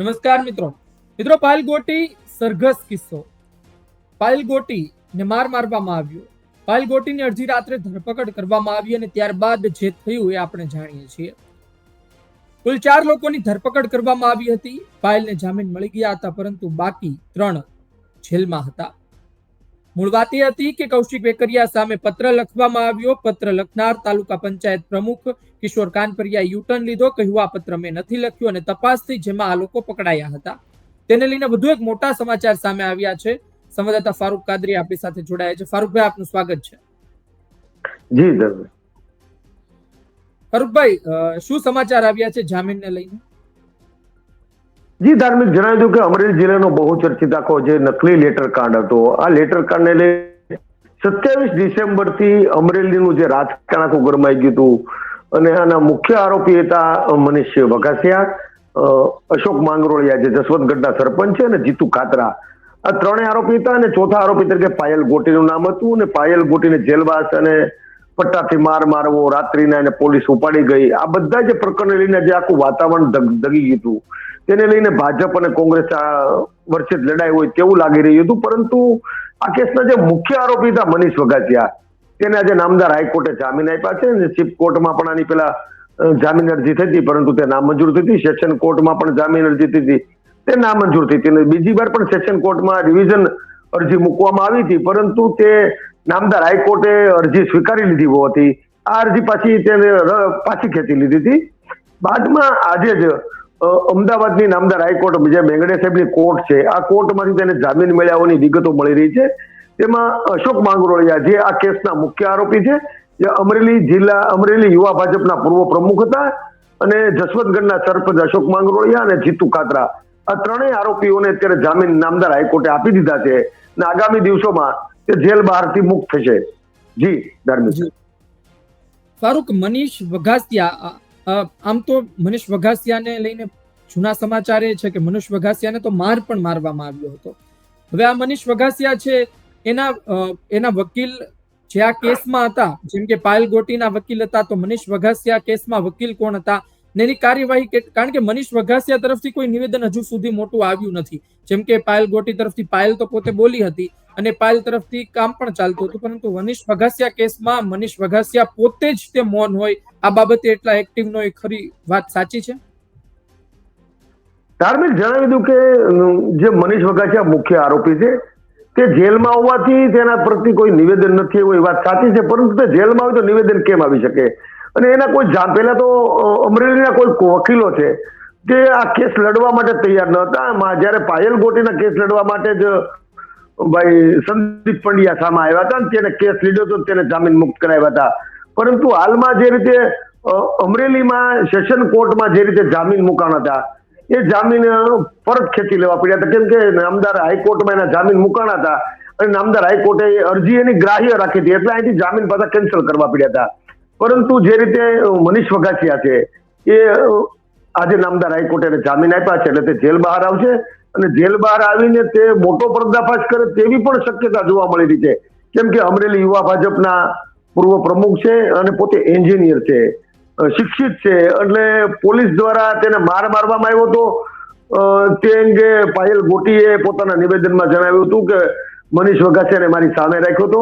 નમસ્કાર મિત્રો. મિત્રો પાયલ ગોટી સરઘસ કિસ્સો. પાયલ ગોટી ને માર મારવામાં આવ્યો. પાયલ ગોટીની અડધી રાત્રે ધરપકડ કરવામાં આવી અને ત્યારબાદ જે થયું એ આપણે જાણીએ છીએ. કુલ ચાર લોકોની ધરપકડ કરવામાં આવી હતી. પાયલને જામીન મળી ગયા હતા, પરંતુ બાકી ત્રણ જેલમાં હતા. મૂળ વાત એ હતી કે કૌશિક વેકરિયા સામે પત્ર લખવામાં આવ્યો. પત્ર લખનાર તાલુકા પંચાયત પ્રમુખ કિશોર કાનપરિયા યુટર્ન લીધો કહ્યું આ પત્ર મેં નથી લખ્યું અને તપાસથી જેમાં આ લોકો પકડાયા હતા. તેને લઈને વધુ એક મોટા સમાચાર સામે આવ્યા છે. સંવાદદાતા ફારૂક કાદરી આપણી સાથે જોડાયા છે. ફારૂકભાઈ આપનું સ્વાગત છે. જી ફારૂકભાઈ શું સમાચાર આવ્યા છે જામીનને લઈને? જી, ધાર્મિક જણાવી દઉં કે અમરેલી જિલ્લાનો બહુ ચર્ચિત આખો જે નકલી લેટર કાર્ડ હતો, આ લેટર કાર્ડને લઈ સત્યાવીસ ડિસેમ્બરથી અમરેલીનું જે રાજકારણ આખું ગરમાઈ ગયું હતું અને આના મુખ્ય આરોપી હતા મનીષ વઘાસિયા અશોક માંગરોળિયા જે જસવંતગઢના સરપંચ છે અને જીતુ કાતરા આ ત્રણેય આરોપી હતા અને ચોથા આરોપી તરીકે પાયલ ગોટીનું નામ હતું અને પાયલ ગોટીને જેલવાસ અને પટ્ટાથી માર મારવો, રાત્રિના એને પોલીસ ઉપાડી ગઈ. આ બધા જે પ્રકરણને લઈને જે આખું વાતાવરણ દગી ગયું તેને લઈને ભાજપ અને કોંગ્રેસ જ લડાઈ હોય તેવું લાગી રહ્યું હતું. પરંતુ આ કેસના જે મુખ્ય આરોપી હતા મનીષ વઘાસિયા તેને આજે નામદાર હાઈકોર્ટે જામીન આપ્યા છે અને ચીફ કોર્ટમાં પણ આની પેલા જામીન અરજી થઈ હતી પરંતુ તે નામંજૂર થઈ હતી સેશન કોર્ટમાં પણ જામીન અરજી થઈ હતી તે નામંજૂર થઈ હતી બીજી વાર પણ સેશન કોર્ટમાં રિવિઝન અરજી મૂકવામાં આવી હતી. પરંતુ તે નામદાર હાઈકોર્ટે અરજી સ્વીકારી લીધી હોવાથી આ અરજી પાછી તેને પાછી ખેંચી લીધી હતી. બાદમાં આજે જ અમદાવાદની નામદાર હાઈકોર્ટ જે મેંગડે સાહેબની કોર્ટ છે. આ કોર્ટમાંથી તેને જામીન મળ્યા હોવાની વિગતો મળી રહી છે. તેમાં અશોક માંગરોળિયા જે આ કેસના મુખ્ય આરોપી છે, જે અમરેલી જિલ્લા, અમરેલી યુવા ભાજપના પૂર્વ પ્રમુખ હતા અને જસવંતગઢના સરપંચ અશોક માંગરોળિયા અને જીતુ કાતરા આ ત્રણેય આરોપીઓને અત્યારે જામીન નામદાર હાઈકોર્ટે આપી દીધા છે. અને આગામી દિવસોમાં તે જેલ બહારથી મુક્ત થશે. જી ધર્મેશ. ફારૂક મનીષ વઘાસિયા આમ તો મનીષ વઘાસિયાને લઈને જૂના સમાચાર એ છે કે મનીષ વઘાસિયાને તો માર પણ મારવામાં આવ્યો હતો. હવે આ મનીષ વઘાસિયા છે એના એના વકીલ જે આ કેસમાં હતા જેમ કે પાયલ ગોટીના વકીલ હતા તો મનીષ વઘાસિયા કેસમાં વકીલ કોણ હતા? ને એની કાર્યવાહી કારણ કે મનીષ વઘાસિયા તરફથી કોઈ નિવેદન હજુ સુધી મોટું આવ્યું નથી. જેમ કે પાયલ ગોટી તરફથી પાયલ તો પોતે બોલી હતી અને પાયલ તરફથી કામ પણ ચાલતું હતું, પરંતુ મનીષ વઘાસિયા કેસમાં મનીષ વઘાસિયા પોતે જ તે મૌન હોય. આ બાબતે એટલા એક્ટિવ નો ખરી વાત સાચી છે? ધાર્મિક જણાવી દઉં કે જે મનીષ વઘાસિયા મુખ્ય આરોપી છે, તે જેલમાં હોવાથી તેના પ્રતિ કોઈ નિવેદન નથી એવું એ વાત સાચી છે, પરંતુ તે જેલમાં હોય તો નિવેદન કેમ આવી શકે? અને એના કોઈ જા, પહેલા તો અમરેલીના કોઈ વકીલો છે જે આ કેસ લડવા માટે તૈયાર ન હતા. જ્યારે પાયલ ગોટીના કેસ લડવા માટે જ ભાઈ સંદીપ પંડ્યા સામે આવ્યા હતા તેને કેસ લીધો હતો તેને જામીન મુક્ત કરાવ્યા હતા. પરંતુ હાલમાં જે રીતે અમરેલીમાં સેશન કોર્ટમાં જે રીતે જામીન મુકાણ હતા, એ જામીન પરત ખેંચી લેવા પડ્યા હતા. કેમ કે નામદાર હાઈકોર્ટમાં એના જામીન મુકાણ હતા અને નામદાર હાઈકોર્ટે અરજી એની ગ્રાહ્ય રાખી હતી. એટલે અહીંથી જામીન પાછા કેન્સલ કરવા પડ્યા હતા. પરંતુ જે રીતે મનીષ વઘાસિયા છે, એ આજે નામદાર હાઈકોર્ટે જામીન આપ્યા છે, એટલે તે જેલ બહાર આવશે અને જેલ બહાર આવીને તે મોટો પર્દાફાશ કરે તેવી પણ શક્યતા જોવા મળી રહી છે. કેમ કે અમરેલી યુવા ભાજપના પૂર્વ પ્રમુખ છે અને પોતે એન્જિનિયર છે શિક્ષિત છે, એટલે પોલીસ દ્વારા તેને માર મારવામાં આવ્યો હતો. તે અંગે પાયલ ગોટીએ પોતાના નિવેદનમાં જણાવ્યું હતું કે મનીષ વઘાસિયાને મારી સામે રાખ્યો હતો.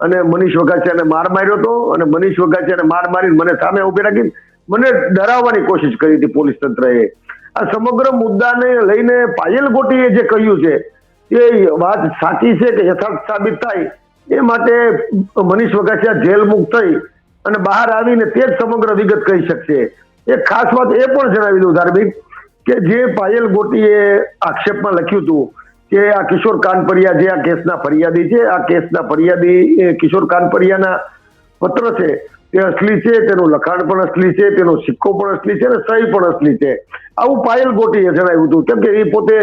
અને મનીષ વઘાસિયાને માર માર્યો હતો અને મનીષ વઘાસિયાને માર મારીને મને સામે ઊભી રાખીને મને ડરાવવાની કોશિશ કરી હતી પોલીસ તંત્રએ. આ સમગ્ર મુદ્દાને લઈને પાયલ ગોટીએ જે કહ્યું છે, એ વાત સાચી છે કે યથાર્થ સાબિત થાય એ માટે મનીષ વઘાસિયા જેલ મુક્ત થઈ અને બહાર આવીને તે જ સમગ્ર વિગત કહી શકશે. એક ખાસ વાત એ પણ જણાવી દઉં ધાર્મિક, કે જે પાયલ ગોટીએ આક્ષેપમાં લખ્યું હતું કે આ કિશોર કાનપરિયા જે આ કેસના ફરિયાદી છે, આ કેસના ફરિયાદી કિશોર કાનપરિયાના પત્ર છે, તે અસલી છે, તેનું લખાણ પણ અસલી છે, તેનો સિક્કો પણ અસલી છે અને સહી પણ અસલી છે. આવું પાયલ ગોટીએ જણાવ્યું હતું. કેમ કે એ પોતે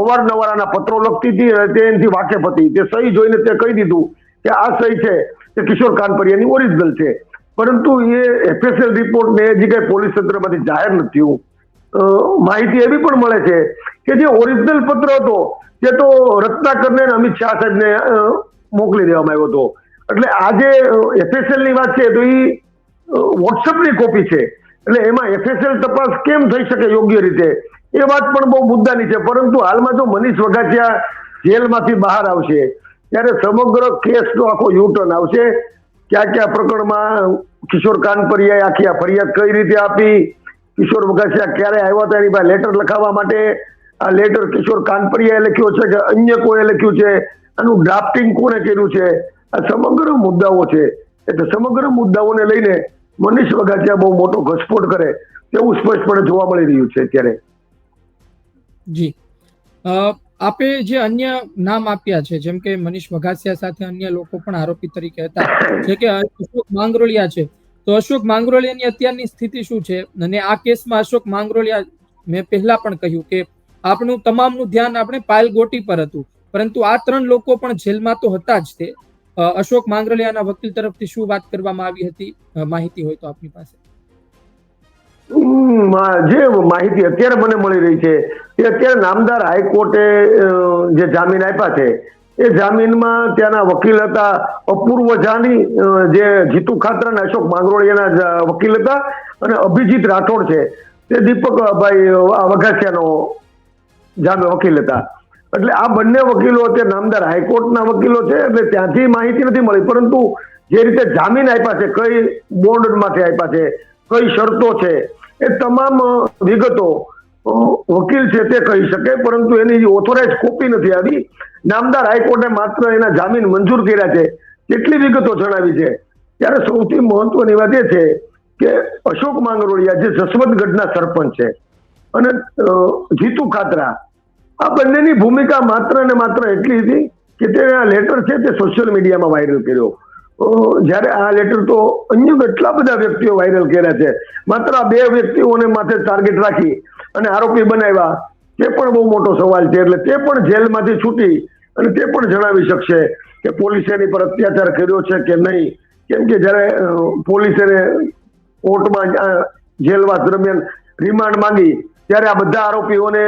અવારનવાર આના પત્રો લખતી હતી અને તે એનાથી વાકેફ હતી. તે સહી જોઈને તે કહી દીધું કે આ સહી છે, તે કિશોર કાનપરિયાની ઓરિજિનલ છે. પરંતુ એ એફએસએલ રિપોર્ટ ને હજી કઈ પોલીસ તંત્રમાંથી જાહેર નથી થયું. માહિતી એવી પણ મળે છે કે જે ઓરિજિનલ પત્ર હતો, તે તો રત્નાકરને અમિત શાહ સાહેબને મોકલી દેવામાં આવ્યો હતો. એટલે આ જે એફએસએલની વાત છે, તો એ વોટ્સઅપની કોપી છે. એટલે એમાં એફએસએલ તપાસ કેમ થઈ શકે યોગ્ય રીતે? એ વાત પણ બહુ મુદ્દાની છે. પરંતુ હાલમાં જો મનીષ વઘાસિયા જેલમાંથી બહાર આવશે, ત્યારે સમગ્ર કેસનો આખો યુટર્ન આવશે. ક્યાં ક્યાં પ્રકરણમાં, કિશોર કાનપરિયાએ આખી આ ફરિયાદ કઈ રીતે આપી? કિશોર વઘાસિયા ક્યારે આવ્યા હતા? એની પાસે લેટર લખાવવા માટે આ લેટર કિશોર કાનપરિયાએ લખ્યો છે કે અન્ય કોઈએ લખ્યું છે? આનું ડ્રાફ્ટિંગ કોને કર્યું છે? આ સમગ્ર મુદ્દાઓ છે. એટલે સમગ્ર મુદ્દાઓને લઈને મનીષ વગાચિયા બહુ મોટો ઘસફોટ કરે તેવું સ્પષ્ટપણે જોવા મળી રહ્યું છે અત્યારે. જી. આપે જે અન્ય નામ આપ્યા છે, જેમ કે મનીષ વઘાસિયા સાથે અન્ય લોકો પણ આરોપી તરીકે હતા, જે કે અશોક માંગરોળિયા છે. તો અશોક માંગરોળિયાની અત્યારની સ્થિતિ શું છે? અને આ કેસમાં અશોક માંગરોળિયા મેં પહેલા પણ કહ્યું કે આપણું તમામનું ધ્યાન આપણે પાયલ ગોટી પર હતું. પરંતુ આ ત્રણ લોકો પણ જેલમાં તો હતા જ તે. અશોક માંગરલિયાના વકીલ તરફથી શું વાત કરવામાં આવી હતી? માહિતી હોય તો આપની પાસે. જે માહિતી અત્યારે મને મળી રહી છે, એ અત્યારે નામદાર હાઈકોર્ટે જે જામીન આપ્યા છે, એ જામીનમાં ત્યાંના વકીલ હતા અપૂર્વ જાની જે જીતુ ખાતરા અને અશોક માંગરોળિયાના વકીલ હતા અને અભિજીત રાઠોડ છે. તે દીપકભાઈ વઘાસિયાનો જામે વકીલ હતા. એટલે આ બંને વકીલો અત્યારે નામદાર હાઈકોર્ટના વકીલો છે એટલે ત્યાંથી માહિતી નથી મળી. પરંતુ જે રીતે જામીન આપ્યા છે, કઈ બોર્ડમાંથી આપ્યા છે, કઈ શરતો છે, એ તમામ વિગતો વકીલ છે તે કહી શકે. પરંતુ એની ઓથોરાઇઝ કોપી નથી આવી. નામદાર હાઈકોર્ટે માત્ર એના જામીન મંજૂર કર્યા છે. કેટલી વિગતો જણાવી છે? ત્યારે સૌથી મહત્વની વાત એ છે કે અશોક માંગરોળિયા જે જસવંતગઢના સરપંચ છે અને જીતુ ખાતરા આ બંનેની ભૂમિકા માત્ર ને માત્ર એટલી હતી કે તે આ લેટર છે તે સોશિયલ મીડિયામાં વાયરલ કર્યો. જ્યારે આ લેટર તો અન્ય કેટલા બધા વ્યક્તિઓ વાયરલ કર્યા છે. માત્ર આ બે વ્યક્તિઓને માથે ટાર્ગેટ રાખી અને આરોપી બનાવ્યા, તે પણ બહુ મોટો સવાલ છે. એટલે તે પણ જેલમાંથી છૂટી અને તે પણ જણાવી શકશે કે પોલીસે એની પર અત્યાચાર કર્યો છે કે નહીં. કેમ કે જ્યારે પોલીસે કોર્ટમાં જેલવાસ દરમિયાન રિમાન્ડ માંગી ત્યારે આ બધા આરોપીઓને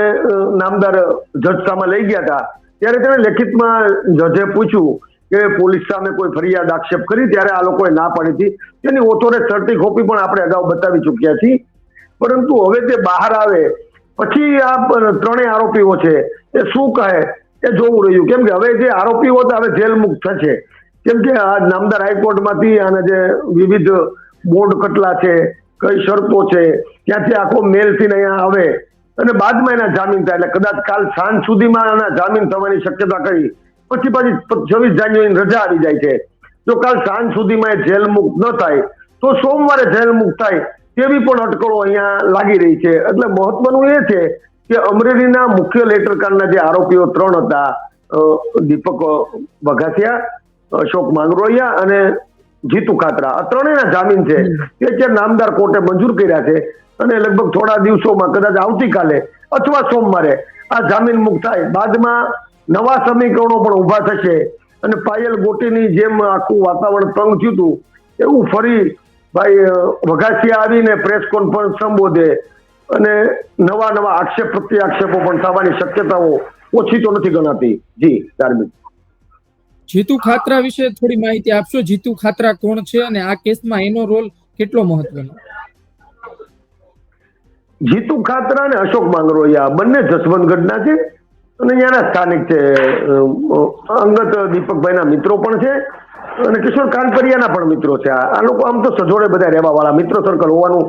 નામદાર જજ લઈ ગયા હતા. ત્યારે તેને લેખિતમાં જજે પૂછ્યું કે પોલીસ સામે કોઈ ફરિયાદ આક્ષેપ કરી, ત્યારે આ લોકોએ ના પાડી હતી. તેની ઓથોરે ચડતી કોપી પણ આપણે અગાઉ બતાવી ચૂક્યા છીએ. પરંતુ હવે તે બહાર આવે, પછી આ ત્રણેય આરોપીઓ છે, એ શું કહે? એ જોવું રહ્યું. કેમ કે હવે જે આરોપીઓ હતા હવે જેલ મુક્ત થશે. કેમ કે આ નામદાર હાઈકોર્ટમાંથી આના જે વિવિધ બોર્ડ કટલા છે કઈ શરતો છે? ત્યાંથી આખો મેલથી અહીંયા આવે. અને બાદમાં એના જામીન થાય. એટલે કદાચ કાલ સાંજ સુધીમાં એના જામીન થવાની શક્યતા કરી. પછી પાછી છવ્વીસ જાન્યુઆરી રજા આવી જાય છે. જો કાલ સાંજ સુધીમાં એ જેલ મુક્ત ન થાય, તો સોમવારે જેલ મુક્ત થાય તેવી પણ અટકળો અહીંયા લાગી રહી છે. એટલે મહત્વનું એ છે કે અમરેલીના મુખ્ય લેટરકારના જે આરોપીઓ ત્રણ હતા દીપક વઘાસિયા, અશોક માંગરોયા અને જીતુ ખાતરા. આ ત્રણેયના જામીન છે. એ અત્યારે નામદાર કોર્ટે મંજૂર કર્યા છે અને લગભગ થોડા દિવસોમાં કદાચ આવતીકાલે અથવા સોમવારે આ જામીન મુક્ત થાય. બાદમાં નવા સમીકરણો પણ ઊભા થશે અને પાયલ ગોટીની જેમ આખું વાતાવરણ તંગ થયું હતું એવું ફરી ભાઈ વઘાસિયા આવીને પ્રેસ કોન્ફરન્સ સંબોધે અને નવા નવા આક્ષેપ પ્રત્યે આક્ષેપો પણ થવાની શક્યતાઓ ઓછી તો નથી ગણાતી. જી ધાર્મિક. જીતુ ખાતરા વિશે થોડી માહિતી આપશો? જીતુ ખાતરા કોણ છે અને આ કેસમાં એનો રોલ કેટલો મહત્વનો? જીતુ ખાતરા અને અશોક માંગરોયા, બંને જસવંતગઢના છે અને અહીંયાના સ્થાનિક છે અંગત દીપકભાઈના મિત્રો પણ છે અને કિશોર કાનપરિયાના પણ મિત્રો છે. આ આ લોકો આમ તો સજોડે બધા રહેવા વાળા મિત્ર સર્કલ હોવાનું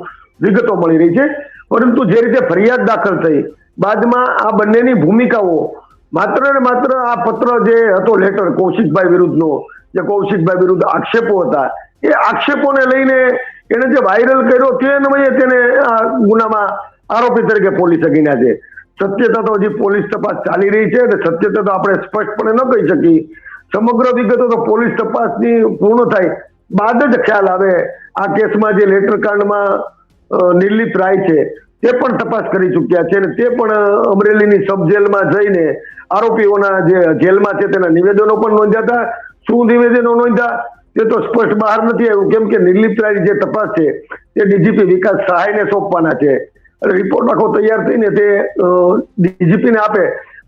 વિગતો મળી રહી છે. પરંતુ જે રીતે ફરિયાદ દાખલ થઈ, બાદમાં આ બંનેની ભૂમિકાઓ માત્ર ને માત્ર આ પત્ર જે હતો લેટર કૌશિકભાઈ વિરુદ્ધનો, જે કૌશિકભાઈ વિરુદ્ધ આક્ષેપો હતા, એ આક્ષેપોને લઈને એને જે વાયરલ કર્યો તે અન્વયે તેને આ ગુનામાં આરોપી તરીકે પોલીસે ગણ્યા છે સત્યતા તો હજી પોલીસ તપાસ ચાલી રહી છે અને સત્યતા તો આપણે સ્પષ્ટપણે ન કહી શકીએ. સમગ્ર વિગતો તો પોલીસ તપાસની પૂર્ણ થાય બાદ જ ખ્યાલ આવે આ કેસમાં જે લેટર કાંડમાં નિર્લિપ્ત રાય છે. તે પણ તપાસ કરી ચૂક્યા છે અને તે પણ અમરેલીની સબ જેલમાં જઈને આરોપીઓના જે જેલમાં છે તેના નિવેદનો પણ નોંધ્યા શું નિવેદનો નોંધ્યા તે તો સ્પષ્ટ બહાર નથી આવ્યું. કેમ કે નિર્લિપ્તરાની જે તપાસ છે, તે ડીજીપી વિકાસ સહાયને સોંપવાના છે. અને રિપોર્ટ આખો તૈયાર થઈને તે ડીજીપીને આપે.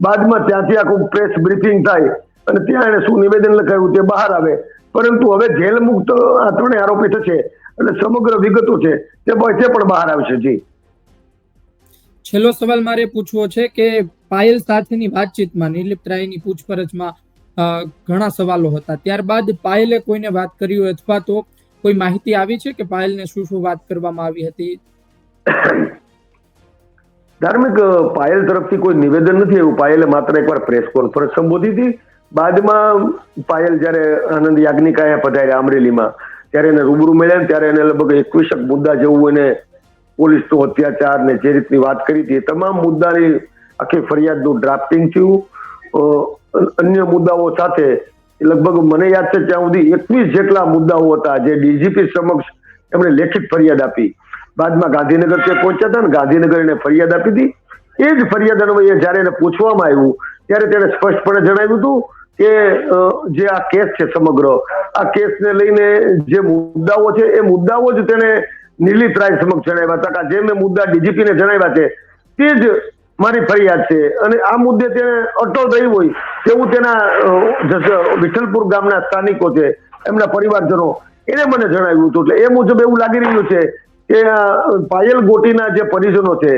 બાદમાં ત્યાંથી આખું પ્રેસ બ્રીફિંગ થાય અને ત્યાં એને શું નિવેદન લખાયું તે બહાર આવે. પરંતુ હવે જેલ મુક્ત આ ત્રણેય આરોપી થશે. એટલે સમગ્ર વિગતો છે તે પણ બહાર આવશે. જી. છેલ્લો સવાલ મારે પૂછવો છે કે પાયલ સાથેની વાતચીતમાં નિર્લિપ્ત રાયની પૂછપરછમાં ઘણા સવાલો હતા. ત્યારબાદ પાયલે કોઈને વાત કરી અથવા તો કોઈ માહિતી આવી છે કે પાયલને શું શું વાત કરવામાં આવી હતી? ધાર્મિક પાયલ તરફથી કોઈ નિવેદન નથી એવું પાયલે માત્ર એકવાર પ્રેસ કોન્ફરન્સ સંબોધી હતી. બાદમાં પાયલ જ્યારે આનંદ યાજ્ઞિકાએ પધાર્યા અમરેલીમાં, ત્યારે એને રૂબરૂ મળ્યા ત્યારે એને લગભગ એકવીસક મુદ્દા જેવું એને પોલીસનો અત્યાચાર ને જે રીતની વાત કરી હતી તમામ મુદ્દાની આખી ફરિયાદનું ડ્રાફ્ટિંગ થયું. અન્ય મુદ્દાઓ સાથે લગભગ મને યાદ છે ત્યાં સુધી એકવીસ જેટલા મુદ્દાઓ હતા જે ડીજીપી સમક્ષ એમણે લેખિત ફરિયાદ આપી. બાદમાં ગાંધીનગર તે પહોંચ્યા હતા ને ગાંધીનગર એને ફરિયાદ આપી હતી. એ જ ફરિયાદ અન્વયે જ્યારે એને પૂછવામાં આવ્યું, ત્યારે તેણે સ્પષ્ટપણે જણાવ્યું હતું કે જે આ કેસ છે સમગ્ર, આ કેસને લઈને જે મુદ્દાઓ છે, એ મુદ્દાઓ જ તેને નિલીત રાય સમક્ષ જણાવ્યા હતા. કે જે મેં મુદ્દા ડીજીપીને જણાવ્યા છે, તે જ મારી ફરિયાદ છે. અને આ મુદ્દે તેને અટલ રહી હોય તેવું તેના વિઠ્ઠલપુર ગામના સ્થાનિકો છે, એમના પરિવારજનો, એને મને જણાવ્યું હતું. એટલે એ મુજબ એવું લાગી રહ્યું છે કે પાયલ ગોટીના જે પરિજનો છે,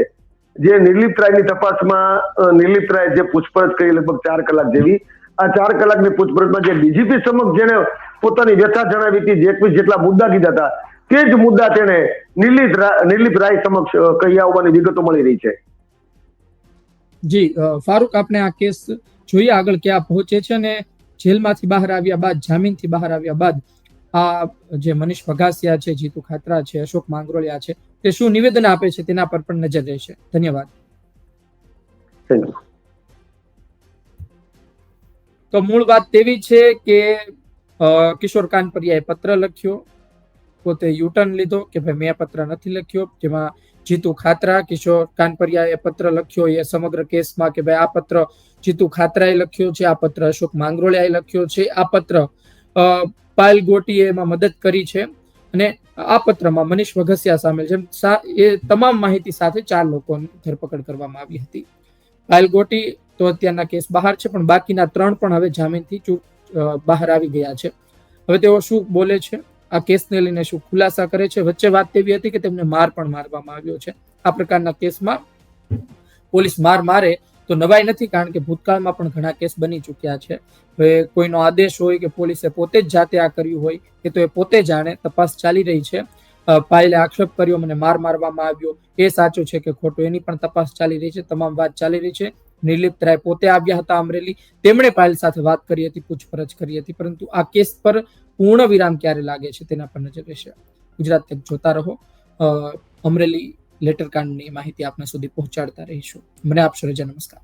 જે નિર્લિપ્ત રાયની તપાસમાં નિર્લિપ્ત રાય જે પૂછપરછ કરી લગભગ ચાર કલાક જેવી, આ ચાર કલાકની પૂછપરછમાં જે ડીજીપી સમક્ષ જેને પોતાની વ્યથા જણાવી હતી, જે એકવીસ જેટલા મુદ્દા કીધા હતા તે જ મુદ્દા તેને નિર્લિપ્ત રા- રાય સમક્ષ કહી આવવાની વિગતો મળી રહી છે. જી ફારૂક આપણે આ કેસ જોઈએ આગળ ક્યાં પહોંચે છે અને જેલમાંથી બહાર આવ્યા બાદ જામીનથી બહાર આવ્યા બાદ આ જે મનીષ ભગાસિયા છે જીતુ ખાતરા છે અશોક માંગરોળિયા છે તે શું નિવેદન આપે છે તેના પર પણ નજર રહેશે. ધન્યવાદ. તો મૂળ વાત તેવી છે કે કિશોર કાનપરિયાએ પત્ર લખ્યો પોતે યુટર્ન લીધો કે ભાઈ મેં પત્ર નથી લખ્યો, જેમાં જીતુ ખાતરા, કિશોર કાનપરિયાએ પત્ર લખ્યો, એ સમગ્ર કેસમાં કે ભાઈ આ પત્ર જીતુ ખાતરાએ લખ્યો છે, આ પત્ર અશોક માંગરોળિયાએ લખ્યો છે, આ પત્ર પાયલ ગોટીએ એમાં મદદ કરી છે. અને આ પત્રમાં મનીષ વઘસિયા સામેલ છે. એ તમામ માહિતી સાથે ચાર લોકોની ધરપકડ કરવામાં આવી હતી. પાયલ ગોટી તો અત્યારના કેસ બહાર છે, પણ બાકીના ત્રણ પણ હવે જામીનથી બહાર આવી ગયા છે. હવે તેઓ શું બોલે છે? આ કેસને લઈને શું ખુલાસા કરે છે? વચ્ચે વાત એવી હતી કે તેમને માર પણ મારવામાં આવ્યો છે. આ પ્રકારના કેસમાં પોલીસ માર મારે તો નવાઈ નથી કારણ કે ભૂતકાળમાં પણ ઘણા કેસ બની ચૂક્યા છે. કોઈનો આદેશ હોય કે પોલીસે પોતે જ જાતે આ કર્યું હોય કે તો એ પોતે જાણે તપાસ ચાલી રહી છે. પાયલે આક્ષેપ કર્યો, મને માર મારવામાં આવ્યો. એ સાચું છે કે ખોટું, એની પણ તપાસ ચાલી રહી છે. તમામ વાત ચાલી રહી છે. નિર્લિપ્ત રાય પોતે આવ્યા હતા અમરેલી. તેમણે પાયલ સાથે વાત કરી હતી, પૂછપરછ કરી હતી, પરંતુ આ કેસ પર પૂર્ણ વિરામ ક્યારે લાગે છે તેના પર નજર રહેશે. ગુજરાત તક જોતા રહો. અમરેલી લેટર કાંડની માહિતી આપના સુધી પહોંચાડતા રહીશું. મને આપશો રજા, નમસ્કાર.